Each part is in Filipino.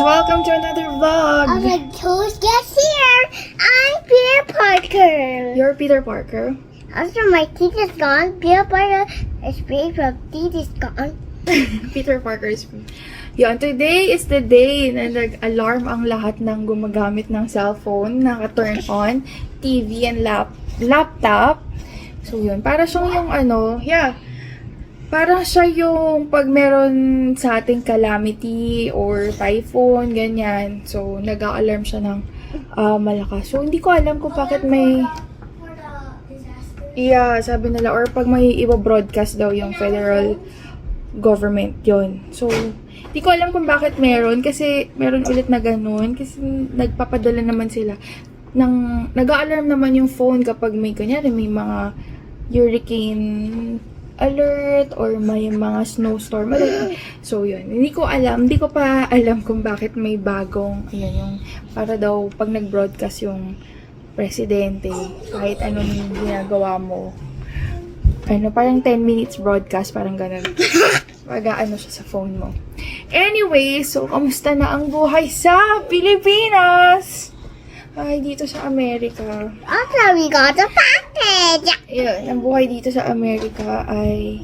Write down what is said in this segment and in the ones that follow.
Welcome to another vlog! I'm a toast guest here. I'm Peter Parker. You're Peter Parker. After my teeth is gone, Peter Parker is free from teeth is gone. Peter Parker is Yun, today is the day na nag-alarm ang lahat ng gumagamit ng cellphone, naka-turn on, TV and lap laptop. So yun, para siyang yung ano, yeah, para siya yung pag meron sa ating calamity or typhoon, ganyan. So, nag-a-alarm siya ng ah, malakas. So, hindi ko alam kung bakit may. Yeah, sabi nila, or pag may iba-broadcast daw yung federal government yon So, di ko alam kung bakit meron, kasi meron ulit na ganun, kasi nagpapadala naman sila ng, nag-alarm naman yung phone kapag may, kunyari, may mga hurricane alert or may mga snowstorm alert. So, yun. Hindi ko alam, hindi ko pa alam kung bakit may bagong, ayun, yung, para daw pag nag-broadcast yung presidente, kahit anong ginagawa mo, ano, parang 10 minutes broadcast, parang ganun. Pag ano siya sa phone mo. Anyway, so, kamusta na ang buhay sa Pilipinas? Ay, dito sa Amerika. Also, we got a package. Yun, ang buhay dito sa Amerika ay,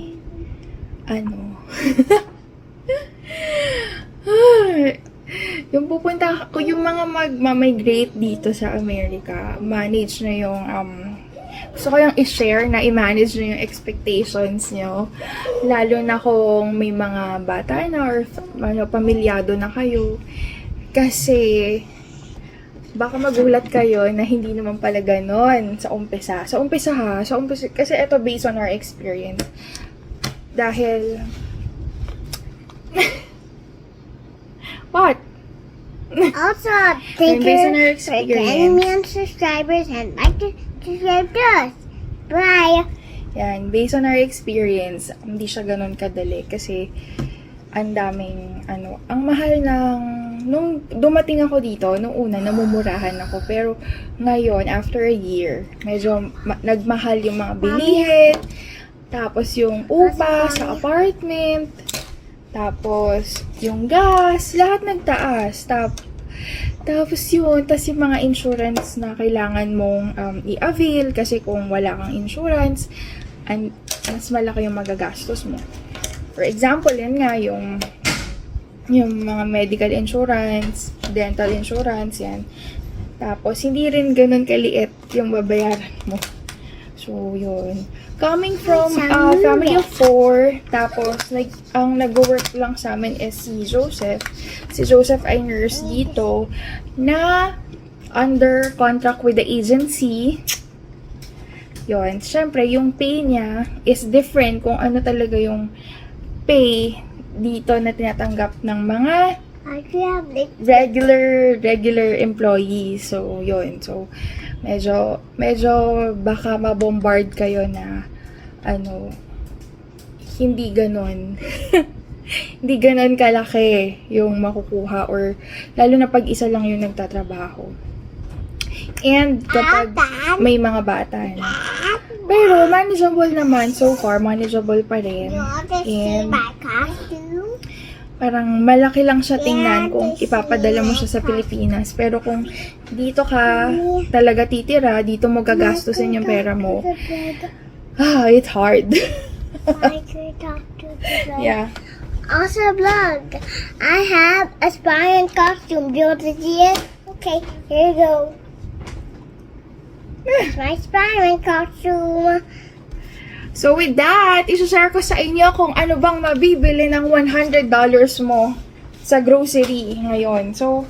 ano, yung pupunta ko, yung mga mag-migrate dito sa Amerika, manage na yung, um, gusto ko yung i-share na i-manage na yung expectations nyo. Lalo na kung may mga bata na or ano, pamilyado na kayo. Kasi, baka magulat kayo na hindi naman pala ganon sa umpisa. Sa umpisa ha, sa umpisa, kasi ito based on our experience. Dahil, what? Also, thank you for 10 experience. million subscribers and like to subscribe to us. Bye. Yan, based on our experience, hindi siya ganun kadali kasi ang daming, ano, ang mahal ng, nung dumating ako dito, nung una, namumurahan ako. Pero ngayon, after a year, medyo ma- nagmahal yung mga bilihin, tapos yung upa sa apartment, tapos yung gas, lahat nagtaas. Tap, tapos yun, tas yung mga insurance na kailangan mong um, i-avail kasi kung wala kang insurance, an, mas malaki yung magagastos mo. For example, yan nga yung yung mga medical insurance, dental insurance, yan. Tapos, hindi rin ganun kaliit yung babayaran mo. So, yun. Coming from a family of four, tapos, like, ang nag-work lang sa amin is si Joseph. Si Joseph ay nurse dito na under contract with the agency. Yun. Siyempre, yung pay niya is different kung ano talaga yung pay dito na tinatanggap ng mga regular regular employees. So, yun. So, medyo medyo baka mabombard kayo na ano hindi ganon. hindi ganon kalaki yung makukuha or lalo na pag isa lang yung nagtatrabaho. And kapag may mga bata na. Pero manageable naman so far, manageable pa rin. And parang malaki lang siya tingnan kung ipapadala mo siya sa Pilipinas. Pero kung dito ka talaga titira, dito mo gagastusin yung pera mo, ah, it's hard. Yeah. Also, vlog. I have a Spider-Man costume. Do you want to see it? Okay, here you go. My Spider-Man costume. So with that, isushare ko sa inyo kung ano bang mabibili ng $100 mo sa grocery ngayon. So,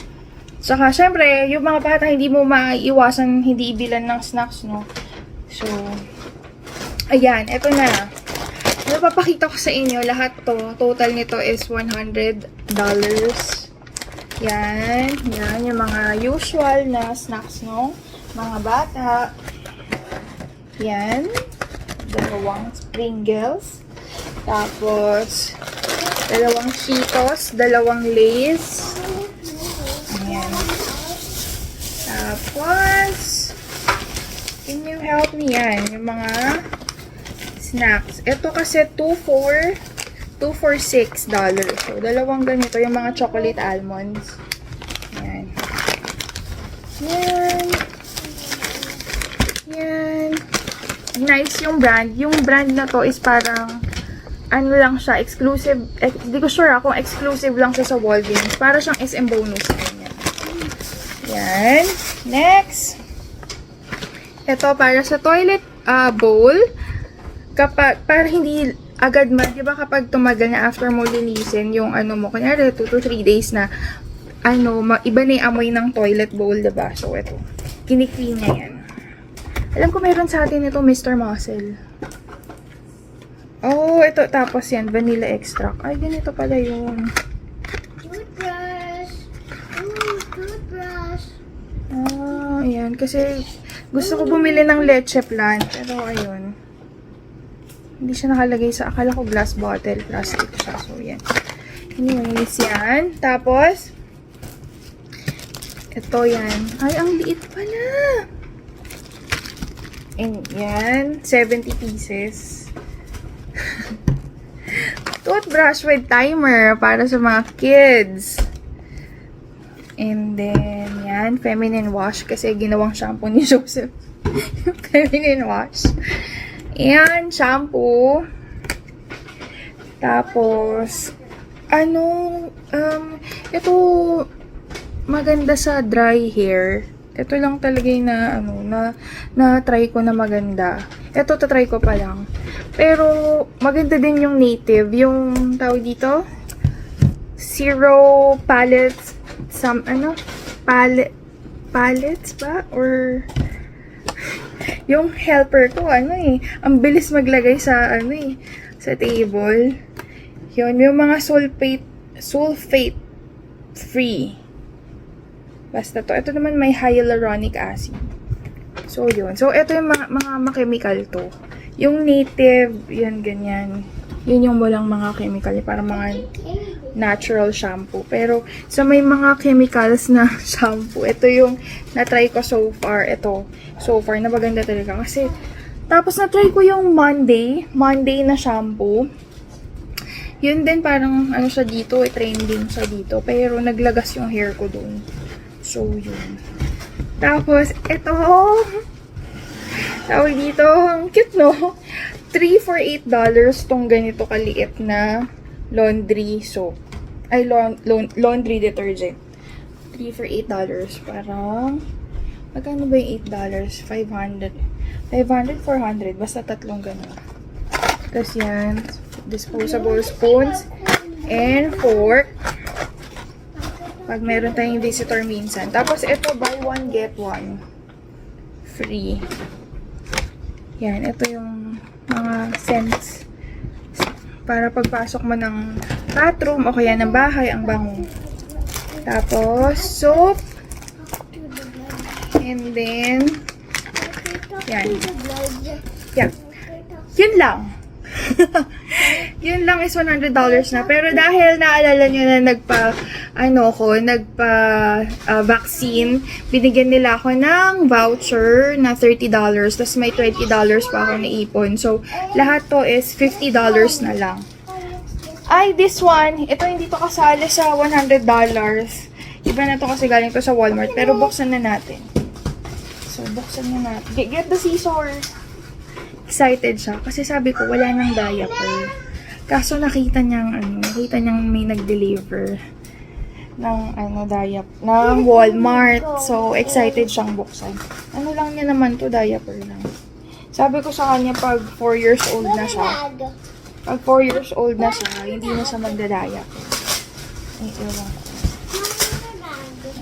saka syempre, yung mga bata hindi mo maiiwasan hindi ibilan ng snacks, no? So, ayan, eto na. Napapakita ko sa inyo lahat to. Total nito is $100. Yan, yan, yung mga usual na snacks, no? Mga bata. Yan dalawang Pringles. Tapos, dalawang Cheetos, dalawang Lay's. Ayan. Tapos, can you help me yan? Yung mga snacks. Ito kasi 2 for 2 for 6 dollars. So, dalawang ganito, yung mga chocolate almonds. Yan. Yan. Yan. Nice yung brand. Yung brand na to is parang ano lang siya, exclusive. Eh, Hindi ko sure ah, kung exclusive lang siya sa Walgreens. Para siyang SM bonus. Ganyan. Yan. Next. Ito para sa toilet ah, bowl. Kapag, para hindi agad ma, di ba kapag tumagal na after mo linisin yung ano mo, kunyari 2 to 3 days na ano, iba na yung amoy ng toilet bowl, di ba? So, ito. Kiniklean niya yan. Alam ko meron sa atin ito, Mr. Muscle. Oh, ito. Tapos yan, vanilla extract. Ay, ganito pala yun. Toothbrush. Ooh, toothbrush. Ah, ayan. Kasi gusto ko bumili ng leche plant. Pero ayun. Hindi siya nakalagay sa, akala ko glass bottle. Plastic siya. So, yan. Anyways, yan. Tapos, ito yan. Ay, ang liit pala. And yan. 70 pieces. Toothbrush with timer para sa mga kids. And then, yan, feminine wash kasi ginawang shampoo ni Joseph. feminine wash. Yan, shampoo. Tapos, ano, um, ito, maganda sa dry hair. Ito lang talaga yung na, ano, na, na try ko na maganda. Ito, try ko pa lang. Pero, maganda din yung native. Yung, tawag dito, zero palettes, some, ano, palette, palettes ba? Or, yung helper ko, ano eh, ang bilis maglagay sa, ano eh, sa table. Yun, yung mga sulfate, sulfate free. Basta to. Ito naman may hyaluronic acid. So, yun. So, ito yung mga, mga, chemical to. Yung native, yun, ganyan. Yun yung walang mga chemical. Para mga natural shampoo. Pero, sa may mga chemicals na shampoo, ito yung na-try ko so far. Ito, so far, na maganda talaga. Kasi, tapos na-try ko yung Monday, Monday na shampoo. Yun din, parang, ano siya dito, eh, trending siya dito. Pero, naglagas yung hair ko dun. So, yun. Tapos, ito, tawag dito, ang cute, no? 3 for $8 tong ganito kaliit na laundry soap. Ay, laun- laun- laundry detergent. 3 for $8. Parang, magkano ba yung $8? 500. 500, 400. Basta tatlong ganun. Tapos yan, disposable spoons and fork. Pag meron tayong visitor minsan. Tapos ito, buy one, get one. Free. Yan, ito yung mga scents. Para pagpasok mo ng bathroom o kaya ng bahay, ang bango. Tapos, soap. And then, yan. Yeah. Yun lang. Yun lang is $100 na. Pero dahil naalala nyo na nagpa, ano ko, nagpa ah, vaccine, binigyan nila ako ng voucher na $30. Tapos may $20 pa ako naipon. So, lahat to is $50 na lang. Ay, this one, ito hindi to kasali sa $100. Iba na to kasi galing to sa Walmart. Pero buksan na natin. So, buksan na natin. Get, get the scissor excited siya kasi sabi ko wala nang diaper. Kaso nakita niyang ano, nakita niyang may nag-deliver ng ano diaper ng Walmart. So excited siyang buksan. Ano lang niya naman to diaper lang. Sabi ko sa kanya pag 4 years old na siya, pag 4 years old na siya, hindi na siya magda-diaper. Ay, ewan ko.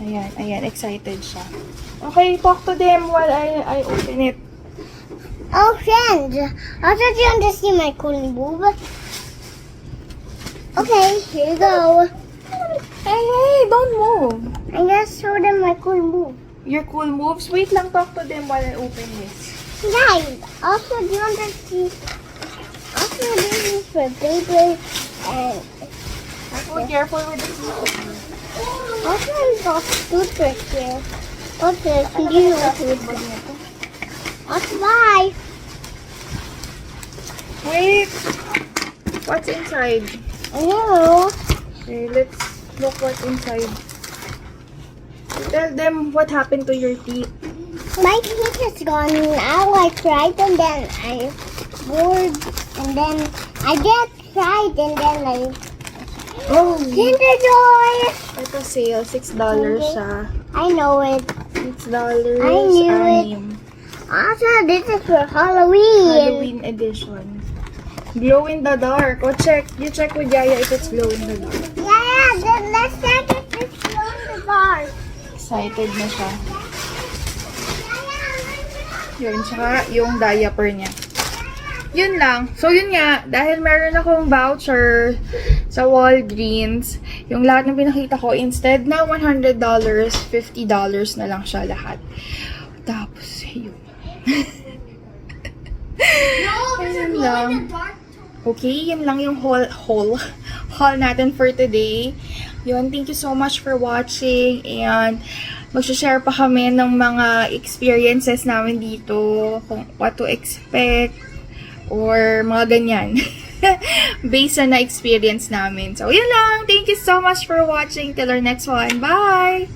Ayan, ayan, excited siya. Okay, talk to them while I, I open it. Oh, friends, I thought you want to see my cool boob. Okay, here you go. Hey, hey, don't move. I just showed them my cool boob. Your cool moves. Wait lang, talk to them while I open this. Guys, also, do you want to see? Also, this is for baby and Be careful with the scissors. also I got toothbrush here. Okay, can you toothbrush? Also, bye. Wait! What's inside? Know. Okay, let's look what's inside. Tell them what happened to your teeth. My teeth is gone. Now I cried and then I bored and then I get cried and then I Oh, Kinder Joy. ito sale. $6 siya. Ah. I know it. $6. I knew it. Um, anim. Also, this is for Halloween. Halloween edition. Glow in the dark. O check. You check with Yaya if it's glow in the dark. Yeah, then let's check if it's glow in the dark. Excited na siya. Yun, tsaka yung diaper niya. Yun lang. So, yun nga, dahil meron akong voucher sa Walgreens, yung lahat ng pinakita ko, instead na $100, $50 na lang siya lahat. Tapos, yun. Ayun lang. Okay, yun lang yung haul, haul, haul natin for today. Yun, thank you so much for watching and magsha-share pa kami ng mga experiences namin dito, kung what to expect, or mga ganyan. Based sa na-experience namin. So, yun lang. Thank you so much for watching. Till our next one. Bye!